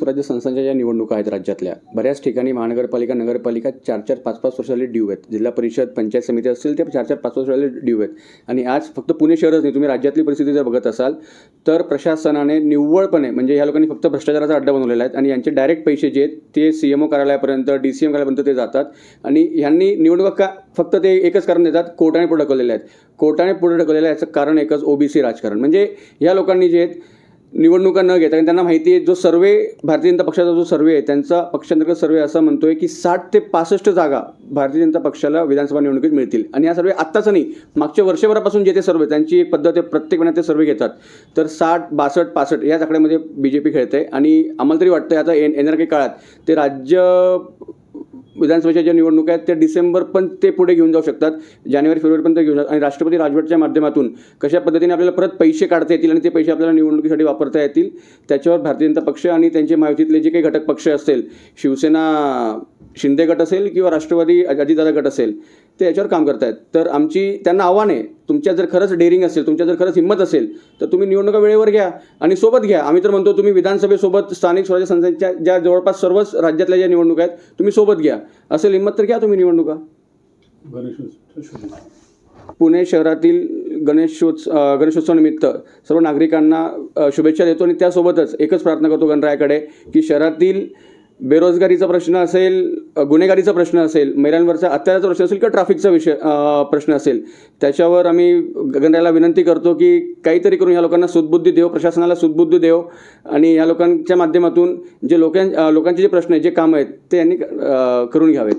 स्वराज्य संस्थांच्या ज्या निवडणुका आहेत राज्यातल्या बऱ्याच ठिकाणी महानगरपालिका नगरपालिका चार चार पाच पाच वर्षाले ड्यू आहेत. जिल्हा परिषद पंचायत समिती असतील ते चार चार पाच पाच वर्षाले ड्यू आहेत. आणि आज फक्त पुणे शहरच नाही तुम्ही राज्यातली परिस्थिती जर बघत असाल तर प्रशासनाने निव्वळपणे म्हणजे ह्या लोकांनी फक्त भ्रष्टाचाराचा अड्डा बनवलेला आहे आणि यांचे डायरेक्ट पैसे जे आहेत ते सी एम ओ कार्यालयापर्यंत डी सी एम कार्यालयापर्यंत ते जातात. आणि ह्यांनी निवडणुका का फक्त ते एकच कारण देतात कोर्टाने पुढे ढकललेले आहेत. कोर्टाने पुढे ढकललेलं याचं कारण एकच ओबीसी राजकारण. म्हणजे ह्या लोकांनी जे आहेत निवडणुका न घेता कारण त्यांना माहिती आहे जो सर्वे भारतीय जनता पक्षाचा जो सर्वे आहे त्यांचा पक्षांतर्गत सर्वे असं म्हणतोय की साठ ते पासष्ट जागा भारतीय जनता पक्षाला विधानसभा निवडणुकीत मिळतील. आणि हा सर्वे आत्ताच नाही मागच्या वर्षभरापासून जे ते सर्वे त्यांची एक पद्धत आहे प्रत्येक महिन्यात ते सर्वे घेतात. तर साठ बासष्ट पासष्ट याच आकड्यामध्ये बी जे पी खेळते आणि आम्हाला तरी वाटतं आता येण- येणाऱ्या काही काळात ते राज्य विधानसभेच्या ज्या निवडणुका आहेत त्या डिसेंबर पण ते पुढे घेऊन जाऊ शकतात जानेवारी फेब्रुवारीपर्यंत घेऊन जातात आणि राष्ट्रपती राजवटच्या माध्यमातून कशा पद्धतीने आपल्याला परत पैसे काढता येतील आणि ते पैसे आपल्याला निवडणुकीसाठी वापरता येतील त्याच्यावर भारतीय जनता पक्ष आणि त्यांचे महायुतीतले जे काही घटक पक्ष असतील शिवसेना शिंदे गट असेल किंवा राष्ट्रवादी अजितदादा गट असेल ते याच्यावर काम करतायत. तर आमची त्यांना आव्हान आहे तुमच्या जर खरंच डेअरिंग असेल तुमच्या जर खरंच हिंमत असेल तर तुम्ही निवडणुका वेळेवर घ्या आणि सोबत घ्या. आम्ही तर म्हणतो तुम्ही विधानसभेसोबत स्थानिक स्वराज्य संस्थांच्या ज्या जवळपास सर्वच राज्यातल्या ज्या निवडणुका आहेत तुम्ही सोबत घ्या. असेल हिंमत तर घ्या तुम्ही निवडणुका. पुणे शहरातील गणेशोत्स गणेशोत्सवानिमित्त सर्व नागरिकांना शुभेच्छा देतो आणि त्यासोबतच एकच प्रार्थना करतो गणरायाकडे की शहरातील बेरोजगारीचा प्रश्न असेल गुन्हेगारीचा प्रश्न असेल महिलांवरचा अत्याचाराचा प्रश्न असेल किंवा ट्रॅफिकचा विषय प्रश्न असेल त्याच्यावर आम्ही गणरायाला विनंती करतो की काहीतरी करून ह्या लोकांना सुदबुद्धी देव प्रशासनाला सुदबुद्धी देव आणि ह्या लोकांच्या माध्यमातून जे लोकां लोकांचे जे प्रश्न आहेत जे कामं आहेत ते यांनी करून घ्यावेत.